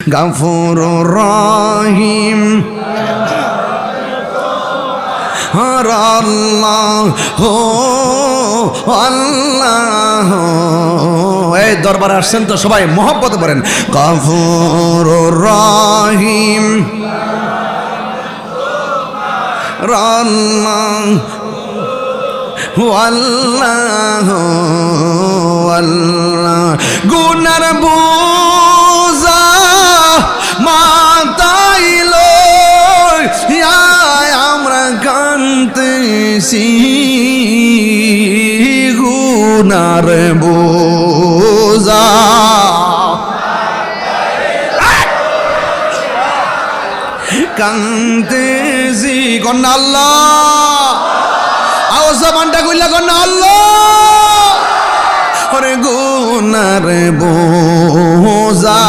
গাফুর রহিম হর হো, আল্লাহ এই দরবারে আসছেন তো সবাই মহব্বত করেন। গাফুর রহিম আল্লাহ আল্লাহ আল্লাহ। গুনার বোঝা মাতাইল আমরা কান্তেছি গুনার বোঝা। কান্তেছি কন্যা আল্লাহ। আওয়াজ জবানটা কইলা কন্যা আল্লাহ। ওরে গুনার বোঝা।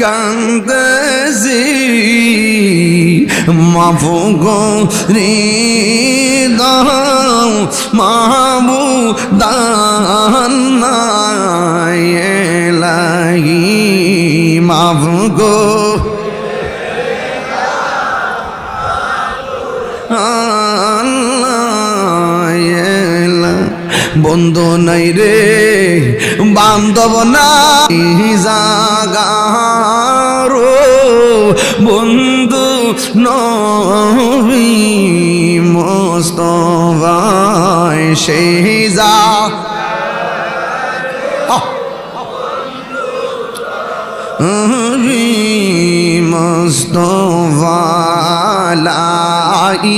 কান্দেছি মাফু গরি দাও মাবু দানাই মাফু গো বন্ধু নাই রে। বান্ধব নাই জাগারো। বন্ধু নবী মোস্তফায় সেই যা!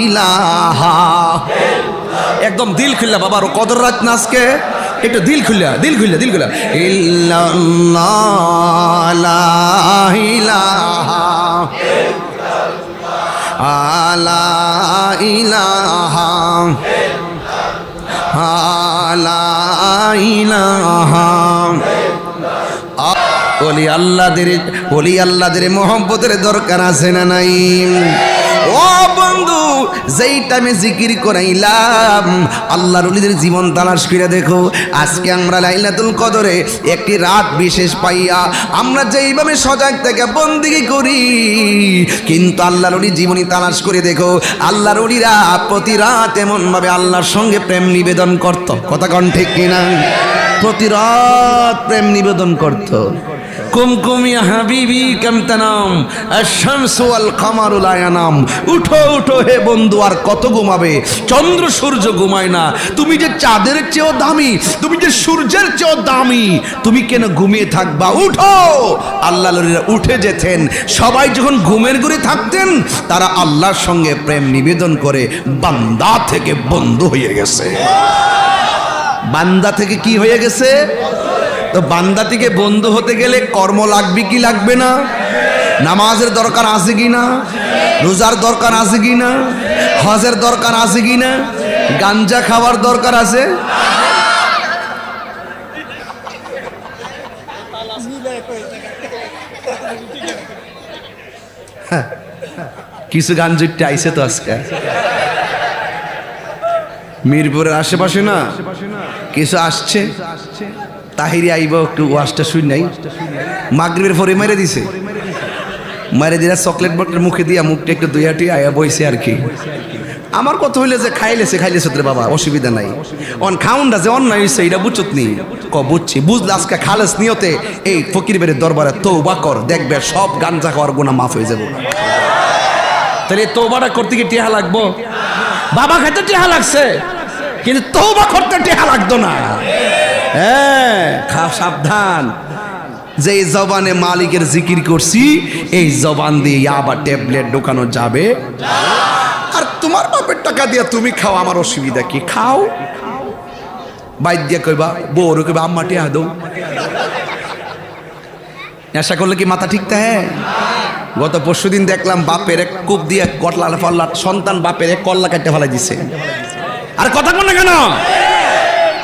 ইলাহা। একদম দিল খুললা বাবার কদর রাত নাচকে একটু দিল খুললা দিল খুললা দিল ইলাহা আলা ইলাহা আলা ইলাহা। ওলি আল্লাহদের ওলি আল্লাহদের মোহব্বতের দরকার আছে না নাই? যেই টাইমে জিকির করাইলাম, আল্লাহর ওলিদের জীবন তালাশ করে দেখো, আজকে আমরা লাইলাতুল কদরে একটি রাত বিশেষ পাইয়া আমরা যেইভাবে সজাগ থেকে বন্দিগি করি, কিন্তু আল্লাহর ওলি জীবনী তালাশ করে দেখো, আল্লাহর ওলিরা প্রতি রাত এমনভাবে আল্লাহর সঙ্গে প্রেম নিবেদন করত। কথা কন ঠিক কিনা? প্রতি রাত প্রেম নিবেদন করত। কুমকুমি হাবিবি কেমতানাম শামসু আল কামারুল আয়ানাম উঠো উঠো হে বন্ধু, আর কত ঘুমাবে? চন্দ্র সূর্য ঘুমায় না। তুমি যে চাঁদের চেয়েও দামি, তুমি যে সূর্যের চেয়েও দামি, তুমি কেন ঘুমিয়ে থাকবা? উঠো! আল্লাহ লরিরা উঠে যেতেন। সবাই যখন ঘুমের ঘুরে থাকতেন, তারা আল্লাহর সঙ্গে প্রেম নিবেদন করে বান্দা থেকে বন্ধু হয়ে গেছে। বান্দা থেকে কি হয়ে গেছে? তো বান্দা থেকে বন্ধু হতে গেলে কর্ম লাগবে কি লাগবে না? নামাজের দরকার আছে কি না? রোজার দরকার আছে কি না? হজের দরকার আছে কি না? গাঞ্জা খাওয়ার দরকার আছে? কিছু গান জুটতে আইছে তো আজকে। মিরপুরের আশেপাশে না? কিছু আসছে? তাহিরি আইব, একটু ওয়াশটা শুই নাই। মাগরিবের পরে মেরে দিছে। মেরে দিলা চকলেট বকলেট মুখে দিয়া মুখটা একটু দুইয়াটি আয়া বইছে আর কি। আমার কথা হইলে যে খাইলেছে খাইলেছে তোর বাবা, অসুবিধা নাই। অন খাউন্ডা যে অন্যায় হয়েছে এটা বুঝছত নি। ক, বুঝছি। বুঝলে আজকে খালেস নিয়তে এই ফকির বেড়ে দরবারে তো কর, দেখবে সব গাঞ্জা খাওয়ার গুণা মাফ হয়ে যাব। তাহলে তোবাটা করতে কি টেহা লাগবো? বাবা খাইতে টেহা লাগছে, কিন্তু তৌবা করতে টেহা লাগতো না। হ্যাঁ সাবধান। যে এই জবানে মালিকের জিকির করছি, এই জবান দিয়ে আবার ট্যাবলেট ঢোকানো যাবে। আর তোমার বাপের টাকা দিয়ে তুমি খাও, আমার অসুবিধা কি? খাও। বাইর দিয়ে কইবা, বউরে কইবা, আম্মা টিয়া দৌ নেশা করলে কি মাথা ঠিক হ্যাঁ গত পরশু দিন দেখলাম বাপের এক কূপ দিয়ে কটলা ফল্লা সন্তান বাপের এক কল্লা কেটে ফেলাই দিছে। আর কথা বল না কেন?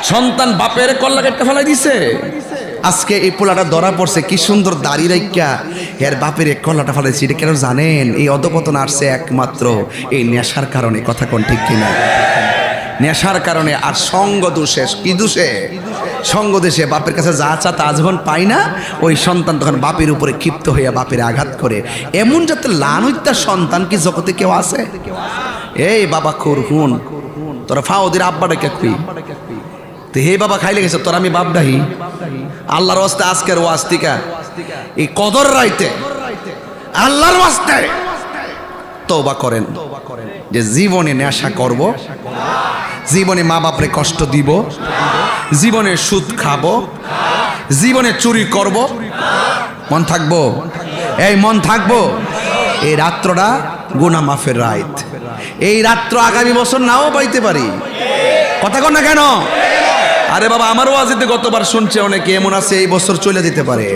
সন্তান বাপের কল্লা কেটে ফেলাই দিছে। আজকে এই পোলাটা ধরা পড়ছে, কি সুন্দর দাড়ি রাইকা এর বাপের এক কল্লাটা ফেলাইছে, এটা কেন জানেন? এই অধপতন আসছে একমাত্র এই নেশার কারণে, কথা কোন ঠিক কিনা? নেশার কারণে আর সঙ্গ দোষে, কি দোষে? সঙ্গ দেশে বাপের কাছে যা চা তা যখন পাই না। ওই সন্তান তখন বাপের উপরে ক্ষিপ্ত হইয়া বাপের আঘাত করে। এমন যাতে লানুইতা সন্তান কি জগতে কেউ আছে? এই বাবা খুর হুন তোরা ফাওদের আব্বাটা কে খুই। তো হে বাবা খাইলে গেছে, তোর আমি বাপ ডাহি আল্লাহর ওয়াস্তে আজকের ওয়াস্তিকা এই কদর রাইতে, আল্লাহর ওয়াস্তে তওবা করেন। যে জীবনে নেশা করব, জীবনে মা বাপরে কষ্ট দিব, জীবনে সুদ খাব, জীবনে চুরি করব, মন থাকব? এই মন থাকব? এই রাত্রটা গুনা মাফের রাত। এই রাত্র আগামী বছর নাও পাইতে পারি। কথা কর না কেন? আরে বাবা, আমারও আজিতে গতবার শুনছে অনেকে, এমন আছে এই বছর চলে যেতে পারে।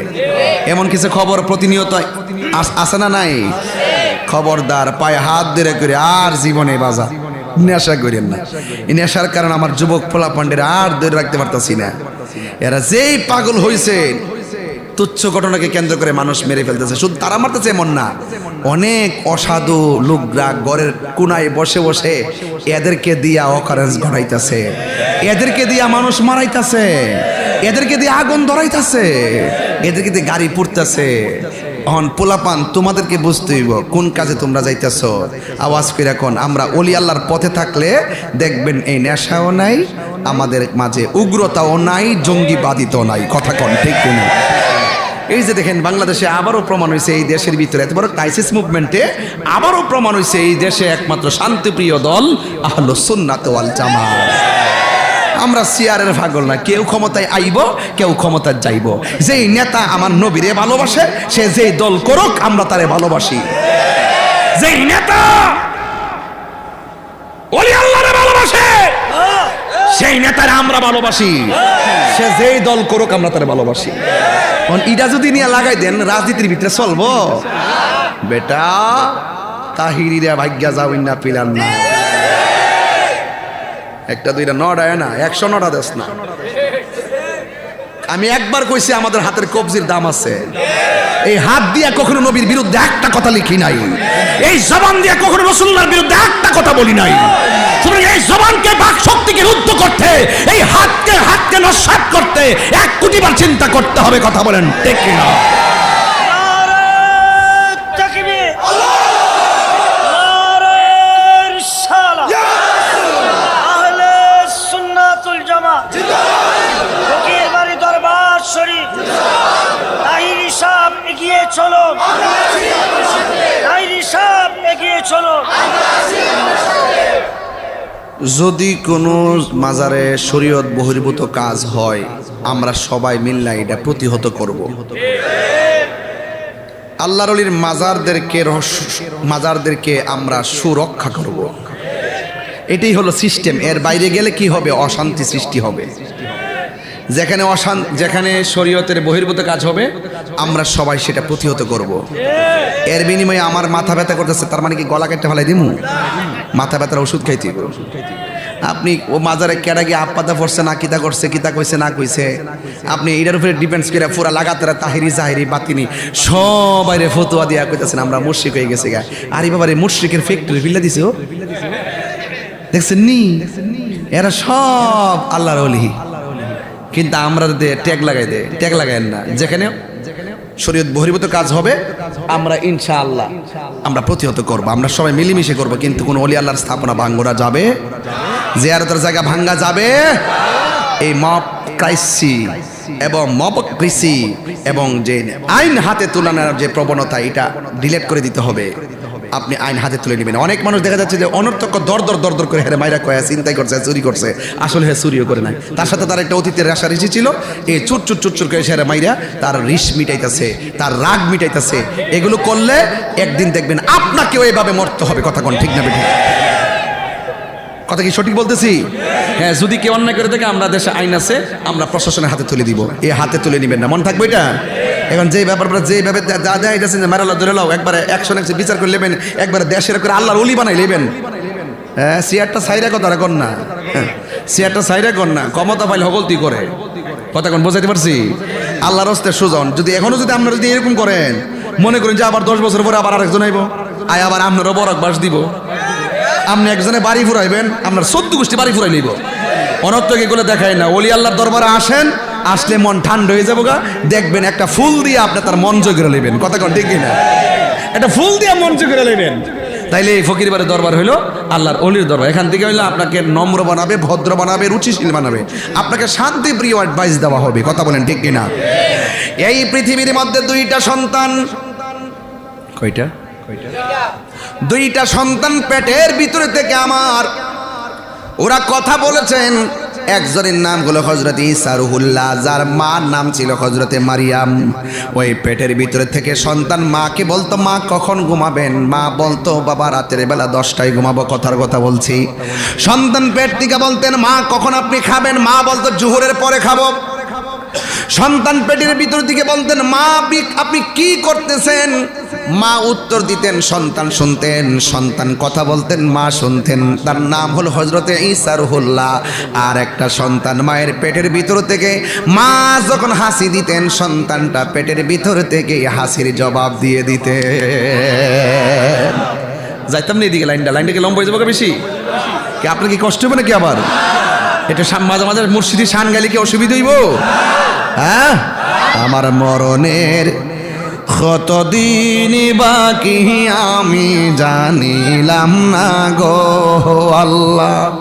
এমন কিছু খবর প্রতিনিয়ত আসে না নাই? খবরদার, পায়ে হাত ধরে করে আর জীবনে বাজা নেশা করেন না। এই নেশার কারণে আমার যুবক ফোলা পান্ডের আর ধরে রাখতে পারতাছি না। এরা যেই পাগল হয়েছে তুচ্ছ ঘটনাকে কেন্দ্র করে মানুষ মেরে ফেলতেছে। শুধু তারা মারতেছে এমন না। অনেক অসাধু লোকরা ঘরের কোনায় বসে বসে এদেরকে দিয়া অকারেন্স ঘটাইতেছে। এদেরকে দিয়া মানুষ মারাইতেছে। এদেরকে দিয়ে আগুন ধরাইতেছে। এদেরকে দিয়ে গাড়ি পুড়তেছে। অন পোলাপান, তোমাদেরকে বুঝতে হইব, কোন কাজে তোমরা যাইতেছ? আওয়াজ করে এখন আমরা অলি আল্লাহর পথে থাকলে দেখবেন এই নেশাও নাই, আমাদের মাঝে উগ্রতাও নাই, জঙ্গিবাদিতও নাই। কথা কন, ঠিক কিনা? এই যে দেখেন, বাংলাদেশে আবারও প্রমাণ হয়েছে এই দেশের ভিতরে। এত বড় ক্রাইসিস মুভমেন্টে আবারও প্রমাণ হয়েছে এই দেশে একমাত্র শান্তিপ্রিয় দল, আহলো সুন্নাত ওয়াল জামাত। আমরা সিয়ারের পাগল না, কেউ ক্ষমতায় আইব, কেউ ক্ষমতায় যাইব। যেই নেতা আমার নবীরে ভালোবাসে, সে যেই দল করুক, আমরা তারে ভালোবাসি। যেই নেতা ভালোবাসে সেই নেতারা আমরা ভালোবাসি, সে যেই দল করুক আমরা তারা ভালোবাসি। এখন ইটা যদি নিয়ে লাগাই দেন, রাজনীতির ভিতরে চলবো। বেটা তাহিরিরা ভাগ্যা যাও না পিলার না একটা দুইটা নডায় না, একশো নটা দেশ না। আমি একবার কইছি আমাদের হাতের কবজির দাম আছে। এই হাত দিয়ে কখনো নবীর বিরুদ্ধে একটা কথা লিখি নাই। এই জবান দিয়ে কখনো রসুল্লার বিরুদ্ধে একটা কথা বলি নাই। এই জবানকে বাক শক্তিকে রুদ্ধ করতে, এই হাতকে হাতকে নস্বাত করতে এক কোটিবার চিন্তা করতে হবে, কথা বলেন, ঠিক কিনা তাকবীর নারে রিসালা আহলে সুন্নাতুল জামাত ফকির বাড়ি দরবার শরীফ তাহিরি সাহেব এগিয়ে চলো তাহিরি সাহেব এগিয়ে চলো যদি কোনো মাজারে শরীয়ত বহির্ভূত কাজ হয়, আমরা সবাই মিল্লা এটা প্রতিহত করব। আল্লাহর অলির মাজারদেরকে মাজারদেরকে আমরা সুরক্ষা করব। এটাই হলো সিস্টেম। এর বাইরে গেলে কি হবে? অশান্তি সৃষ্টি হবে। যেখানে অশান, যেখানে শরীয়তের বহির্ভূত কাজ হবে, আমরা সবাই সেটা প্রতিহত করব। এর বিনিময়ে আমার মাথা ব্যথা করতেছে, তার মানে কি গলা কেটে ফেলাই দিমু? মাথা ব্যথার ওষুধ খাইতে। আপনি ও মাজারে কেডা গিয়ে আপাতা পড়ছে না কিতা করছে, কিতা কইছে, না কইছে, আপনি এটার উপরে ডিপেন্ডস করে পুরা লাগাতার তাহিরি জাহিরি বাতিনি সবাই রে ফতুয়া দিয়া কইতেছেন, আমরা মুশরিক হয়ে গেছে গা। আরে বাবা রে, মুশরিকের ফ্যাক্টরি ফিল্লা দিছে দেখছেন নি? এরা সব আল্লাহর ওলি। কিন্তু আমরা ট্যাগ লাগাই দে ট্যাগ লাগাইন না। যেখানে শরীয়ত বহির্ভূত কাজ হবে, আমরা ইনশাআল্লাহ আমরা প্রতিহত করব। আমরা সবাই মিলেমিশে করব, কিন্তু কোন অলি আল্লাহর স্থাপনা ভাঙ্গরা যাবে, জিয়ারতের জায়গা ভাঙ্গা যাবে। এই মপ ক্রাইসি এবং মব কৃষি এবং যে আইন হাতে তুলানোর যে প্রবণতা, এটা ডিলেট করে দিতে হবে। আপনি আইন হাতে তুলে নেবেন। অনেক মানুষ দেখা যাচ্ছে যে অনর্থক দর দর দর দর করে হেরে মাইরা কয়া চিন্তাই করছে, চুরি করছে। আসলে হ্যাঁ চুরিও করে নাই। তার সাথে তার একটা অতীতের রেশা ঋষি ছিল, এই চুট চুট চুর চুর করে সেরে মাইরা তার রিস মিটাইতেছে, তার রাগ মিটাইতেছে। এগুলো করলে একদিন দেখবেন আপনাকেও এভাবে মরতে হবে, কথা কোন ঠিক না বেঠিক? কথা কি সঠিক বলতেছি? হ্যাঁ যদি কেউ অন্যায় করে থাকে, আমরা দেশে আইন আছে, আমরা প্রশাসনের হাতে তুলে দিব। এ হাতে তুলে নিবেন না। মনে থাকবে এটা? এখন যে ব্যাপারটা যে ব্যাপার যা দেয় এটা মারালা ধরে লাও একবারে একশো একশো বিচার করে নেবেন একবারে দেশের করে আল্লাহর উলি বানাই নেবেন। হ্যাঁ সিয়ারটা সাইরা কথা কর না। হ্যাঁ, সিয়ারটা সাইরা কর না ক্ষমতা পাইলে হগলতি করে। কথা কোন বোঝাইতে পারছি? আল্লাহর হস্তে সুজন যদি এখনও যদি আপনারা যদি এরকম করেন মনে করেন যে আবার দশ বছর পরে আবার আরেকজন আইব আয় আবার আপনারও বরক বাস দিব। আপনি একজনে বাড়ি ফুরাইবেন আপনার সদ্য গোষ্ঠী বাড়ি ফুরাই নিব। অনর্থক এগুলো দেখায় না। ওলি আল্লাহর দরবারে আসেন আসলে মন ঠান্ডা হয়ে যাব গা। দেখবেন একটা ফুল দিয়ে আপনি তার মন জোগে নেবেন। কথা কন ঠিক না একটা ফুল দিয়ে মন জোগে নেবেন। তাইলে এই ফকির বাড়ির দরবার হইল আল্লাহর অলির দরবার। এখান থেকে হইল আপনাকে নম্র বানাবে ভদ্র বানাবে রুচিশীল বানাবে। আপনাকে শান্তিপ্রিয় অ্যাডভাইস দেওয়া হবে। কথা বলেন ঠিক কিনা? এই পৃথিবীর মধ্যে দুইটা সন্তান। কয়টা? দুইটা সন্তান পেটের ভিতরে থেকে আমার। ওরা কথা বলেছেন একজনের নাম হলো হজরত ইসারুহুল্লাহ যার মার নাম ছিল হজরতে মারিয়াম। ওই পেটের ভিতরে থেকে সন্তান মাকে বলতো, মা, কখন ঘুমাবেন? মা বলতো, বাবা, রাতের বেলা দশটায় ঘুমাবো, কথার কথা বলছি। সন্তান পেট থেকে বলতেন, মা, কখন আপনি খাবেন? মা বলতো, জুহরের পরে খাব। সন্তান পেটের ভিতর দিকে বলতেন, মা, আপনি কি করতেছেন? মা উত্তর দিতেন, সন্তান শুনতেন, সন্তান কথা বলতেন, মা শুনতেন। তার নাম হলো হজরতে ঈসা রুহুল্লাহ। আর একটা সন্তান মায়ের পেটের ভিতর থেকে, মা যখন হাসি দিতেন, সন্তানটা পেটের ভিতর থেকে হাসির জবাব দিয়ে দিতে যাইতাম না এদিকে লাইনটা লাইনটা কি লম্বা যাব বেশি? কি আপনার কি কষ্ট হবে নাকি আবার? এটা মাঝে মাঝে মুর্শিদি শান গেলে কি অসুবিধা হইব? হ্যাঁ? আমার মরণের কতদিন বাকি আমি জানিলাম না গো আল্লাহ।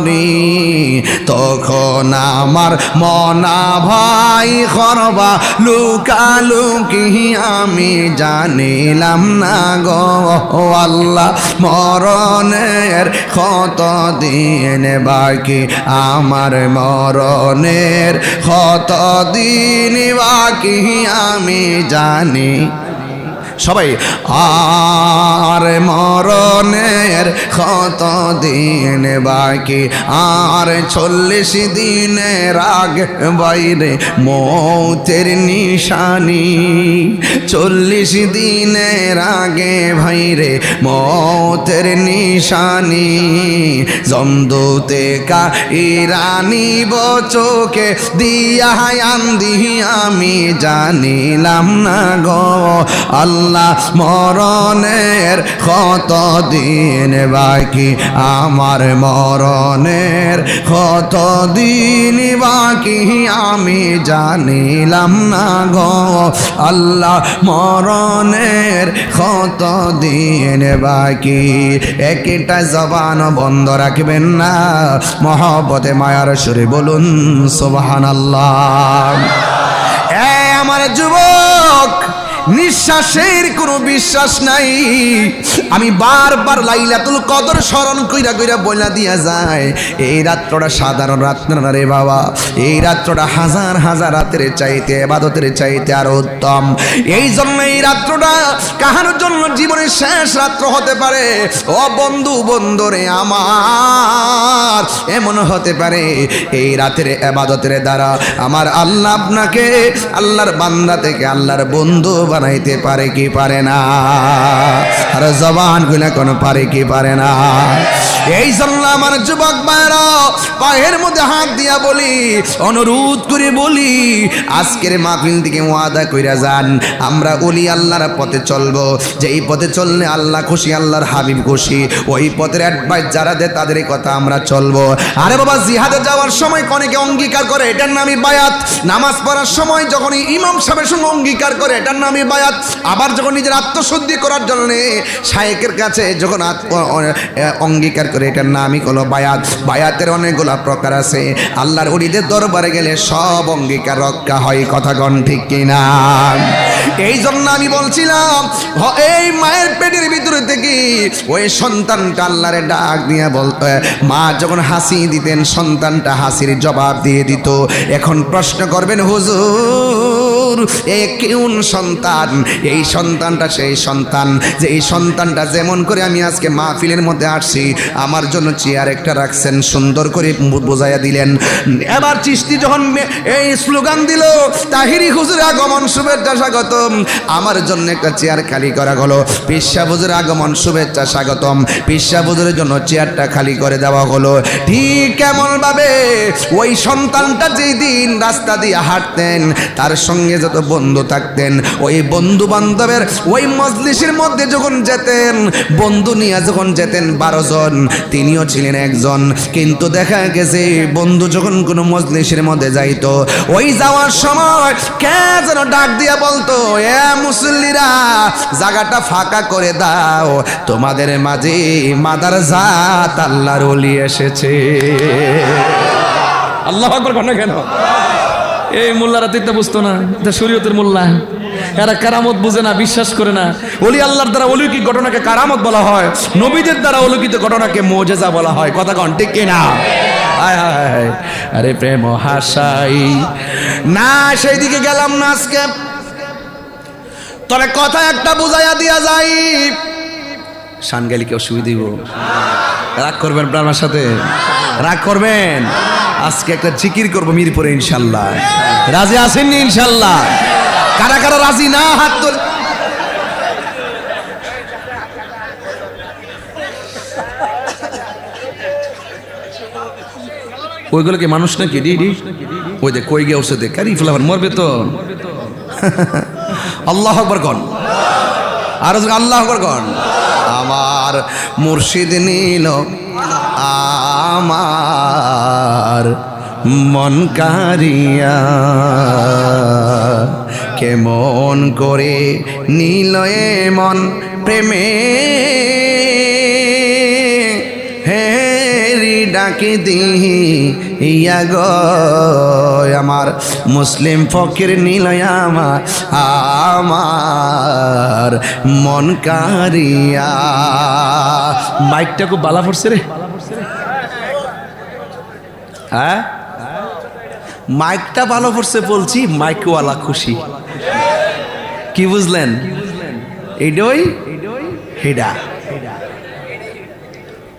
তখন আমার মনা ভাই করবা লুকালুকি, আমি জানিলাম না গো আল্লাহ, মরণের কত দিন বাকি, আমার মরণের কত দিন বাকি, আমি জানি সবাই, আর মরণের কত দিন বাকি? আর চল্লিশ দিনের আগে বাইরে মৌতের নিশানি। চল্লিশ দিনের আগে ভাইরে মৌতের নিশানি। জমদুতে কা ইরানি বচোকে দিয়া আন্দি আমি জানিলাম না গো আল্লাহ মরণের কত দিন বাকি, আমার মরণের কত দিন বাকি, আমি জানিলাম না গো, আল্লাহ মরণের কত দিন বাকি। একটা জবান বন্ধ রাখবেন না, মহব্বতে, মায়ার সুরে বলুন সোবাহান আল্লাহ আমার যুবক নিঃশ্বাসের কোনো বিশ্বাস নাই। আমি বারবার লাইলাতুল কদর স্মরণ কইরা কইরা বইলা দিয়া যায়। এই রাত্রটা সাধারণ রাত্র না রে বাবা? এই রাত্রটা হাজার হাজার রাতের চাইতে, এবাদতের চাইতে আরও উত্তম। এই জন্য এই রাত্রটা কাহার জন্য জীবনের শেষ রাত্র হতে পারে? ও বন্ধু, বন্ধুরে আমার, এমন হতে পারে এই রাতের এবাদতের দ্বারা আমার আল্লাহ আপনাকে, আল্লাহর বান্দা থেকে আল্লাহর বন্ধু বানাইতে পারে কি পারে না? আর জবানগুলা কোনো পারে কি পারে না? এই জন্য আমার যুবক ভাইরা পায়ের মধ্যে হাত দিয়া বলি, অনুরোধ করে বলি, আজকের মাহফিল থেকে ওয়াদা কইরা যান। আমরা ওলি আল্লাহর পথে চলবো। যে এই পথে চললে আল্লাহ খুশি, আল্লাহর হাবিব খুশি। ওই পথের অ্যাডভাইস যারা দেয় তাদের কথা আমরা চলবো। আরে বাবা, জিহাদে যাওয়ার সময় অনেকে অঙ্গীকার করে, এটার নামই বায়াত নামাজ পড়ার সময় যখন ইমাম সাহেবের সঙ্গে অঙ্গীকার করে, এটার নামই বায়াত আবার যখন নিজের আত্মশুদ্ধি করার জন্য শায়েকের কাছে যখন অঙ্গীকার করে, এটার নামই হলো বায়াত। বায়াতের অনেকগুলা প্রকার আছে। আল্লাহর উড়িদের দরবারে গেলে সব অঙ্গীকার রক্ষা হয়, কথা গণ ঠিক কিনা? এই জন্য আমি বলছিলাম এই মায়ের পেটের ভিতরে থেকে ওই সন্তানটা আল্লাহরে ডাক দিয়ে বলতো মা যখন হাসি দিতেন, সন্তানটা হাসির জবাব দিয়ে দিত। এখন প্রশ্ন করবেন, হুজুর হুজুর, এ কেউন সন্তান? এই সন্তানটা সেই সন্তান। যে এই সন্তানটা যেমন করে আমি আজকে মাহফিলের মধ্যে আসছি, আমার জন্য চেয়ার একটা রাখছেন, সুন্দর করে বোঝাইয়া দিলেন। এবার চিস্তি যখন এই স্লোগান দিল, তাহিরি হুজুর আগমন, শুভেচ্ছা স্বাগতম। আমার জন্য একটা চেয়ার খালি করা হলো। পিসা হুজুর আগমন, শুভেচ্ছা স্বাগতম। পিসা জন্য চেয়ারটা খালি করে দেওয়া হলো। ঠিক কেমন ভাবে ওই সন্তানটা যেই দিন রাস্তা দিয়ে হাঁটতেন, তার সঙ্গে যত বন্ধু থাকতেন, ওই বন্ধু বান্ধবের ওই মজলিসের মধ্যে যখন যেতেন, বন্ধু নিয়ে যখন যেতেন বারো জন, তিনিও ছিলেন একজন। কিন্তু দেখা গেছে, বন্ধু যখন কোনো মজলিসের মধ্যে যাইতো, ওই যাওয়ার সময় কে যেন ডাক দিয়া বলতো, এ মুসল্লিরা, জায়গাটা ফাঁকা করে দাও, তোমাদের মাঝে মাদার জাত আল্লাহর ওলি এসেছে। আল্লাহ আকবর কেন কেন? এই মোল্লারা তো এটা বুঝতো না, এটা শরীয়তের মোল্লা। এরা কারামত বুঝে না, বিশ্বাস করে না। অলি আল্লাহর দ্বারা অলৌকিক ঘটনাকে কারামত বলা হয়, নবীদের দ্বারা অলৌকিত ঘটনাকে মোজেজা বলা হয়। কথা কন, ঠিক কিনা। আরে প্রেম হাসাই। না সেই দিকে গেলাম না আজকে। তবে কথা একটা বুঝাইয়া দিয়া যাই। শান গেলে কেউ সুবিধা দিব রাগ করবেন আপনার সাথে? রাগ করবেন? আজকে একটা জিকির করব মিরপুরে, ইনশাল্লাহ। রাজি আসেননি ইনশাল্লাহ? কারা কারা রাজি? না, হাত তোল। ওইগুলো কি মানুষ নাকি? ডি ডি। ওই দেখ, কই গে ওসে দেখ। কারি ফেলাবার মরবে তো। আল্লাহ আকবর কন। আর আল্লাহ আকবর কন। আমার মুর্শিদ নীল আমার মন কারিয়া। কেমন করে নীলয়ে মন প্রেমে ডাকি দিহি ইয়া গো আমার মুসলিম ফকির নিলয় আমার আমার মন কারিয়া মাইকটা খুব বালা পড়ছে রে। হ্যাঁ? মাইকটা ভালো পড়ছে বলছি মাইকওয়ালা খুশি। কি বুঝলেন? এইডই? হেডা।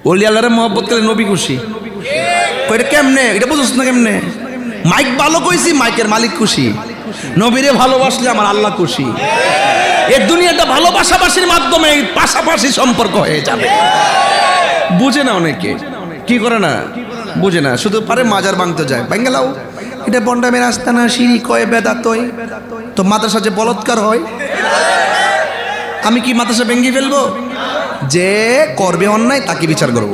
ওলি আল্লাহরে মহব্বত করে নবী খুশি। কইটা কেমনে? এটা বুঝছ না কেমনে? মাইক ভালো কইছি, মাইকের মালিক খুশি। নবীরে ভালোবাসলে আমার আল্লাহ খুশি। এ দুনিয়াটা ভালোবাসাবাসির মাধ্যমে পাশাপাশি সম্পর্ক হয়ে যাবে। বুঝে না অনেকে। কি করে না? বুঝে না। শুধু পারে মাজার ভাঙতে যায়। বাঙ্গালাও এটা বন্ডামের আস্তানা সিঁড়ি কয় বেদাতই তো মাদ্রাসা যে বলৎকার হয়। আমি কি মাদ্রাসা ভেঙ্গি ফেলব? যে করবে অন্যায়, তাকে বিচার করব।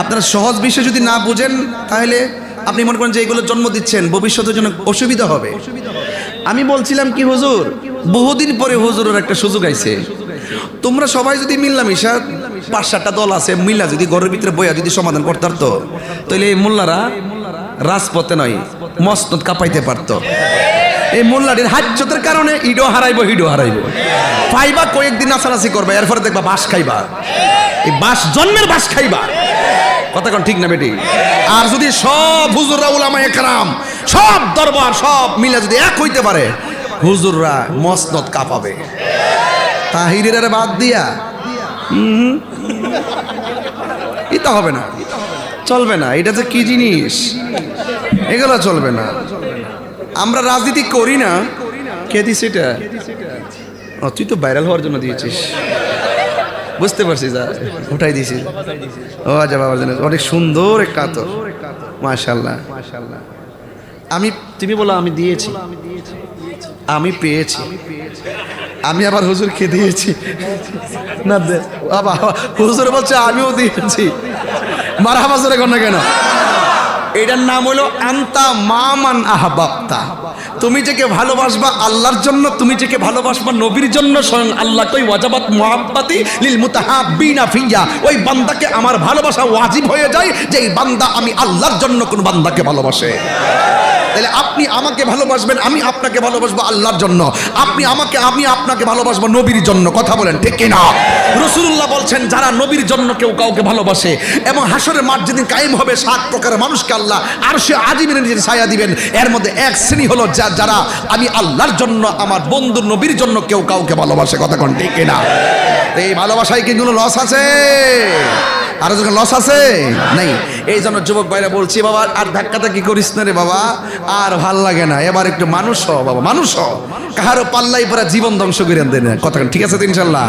আপনারা সহজ বিষয় যদি না বুঝেন, তাহলে আপনি মনে করেন যে এগুলো জন্ম দিচ্ছেন, ভবিষ্যতের জন্য অসুবিধা হবে। আমি বলছিলাম কি, হুজুর, বহুদিন পরে হুজুরের একটা সুযোগ আইছে। তোমরা সবাই যদি মিল্লামিশা, পাঁচ সাতটা দল আছে, মিল্লা যদি ঘরের ভিতরে বইয়া যদি সমাধান করতে পারতো তাহলে এই মোল্লারা রাজপথে নয়, মসনদ কাঁপাইতে পারতো। এই মোল্লাটির হাজ্যতের কারণে ইডো হারাইবো, হিডো হারাইবো। পাইবা, কয়েকদিন নাচানাচি করবা, এরপরে দেখবা বাস খাইবা। এই বাস জন্মের বাস খাইবা। কোন ঠিক না বেটি? আর যদি সব হুজুররা, উলামা একরাম, সব দরবার, সব মিলে যদি এক হইতে পারে, হুজুররা মসনদ কাঁপাবে। তাহিরের বাদ দিয়া। এটা হবে না। চলবে না। এটা যে কি জিনিস? এগুলো চলবে না। আমরা রাজনীতি করি না। কে দিস এটা? ও, তুই তো ভাইরাল হওয়ার জন্য দিয়েছিস। বুঝতে পারছিস যা ওটাই দিয়েছিস। ও আচ্ছা বাবার জন্য। অনেক সুন্দর একটা তো মাশাল্লাহ আমি, তুমি বলো, আমি দিয়েছি। আমি পেয়েছি। আমি আবার হুজুরকে দিয়েছি। না বাবা, হুজুর বলছে, আমিও দিয়েছি। মারা হাবাজরে কেন কেন? এটার নাম হলো আন্তা মামান আহবাক্তা তুমি যেকে ভালোবাসবা আল্লাহর জন্য, তুমি যেকে ভালোবাসবা নবীর জন্য, স্বয়ং আল্লাহ কই ওয়াজাবাত মোহাব্বাতি লিল মুতাহাব্বিনা ফিয়া। ওই বান্দাকে আমার ভালোবাসা ওয়াজিব হয়ে যায় যে এই বান্দা আমি আল্লাহর জন্য কোন বান্দাকে ভালোবাসে। তাহলে আপনি আমাকে ভালোবাসবেন, আমি আপনাকে ভালোবাসবো আল্লাহর জন্য। আপনি আমাকে, আমি আপনাকে ভালোবাসবো নবীর জন্য। কথা বলেন, ঠিক কিনা? রসুল্লাহ বলছেন, যারা নবীর জন্য কেউ কাউকে ভালোবাসে এবং হাসরের মাঠ যেদিন কায়েম হবে, সাত প্রকারের মানুষকে আল্লাহ আর সে আজীবনে নিজের ছায়া দিবেন। এর মধ্যে এক শ্রেণি হলো যা, যারা আমি আল্লাহর জন্য, আমার বন্ধু নবীর জন্য কেউ কাউকে ভালোবাসে। কথা কোন, ঠিক কিনা? এই ভালোবাসায় কি কোনো লস আছে? আরও যখন লস আছে? নাই। এই জন্য যুবক ভাইরা বলছি, বাবা, আর ধাক্কাটা কি করিস না রে বাবা? আর ভালো লাগে না। এবার একটু মানুষ হ বাবা, মানুষ হ। কাহারও পাল্লাই পরা জীবন ধ্বংস করে দেন কথা ঠিক আছে ইনশাল্লাহ?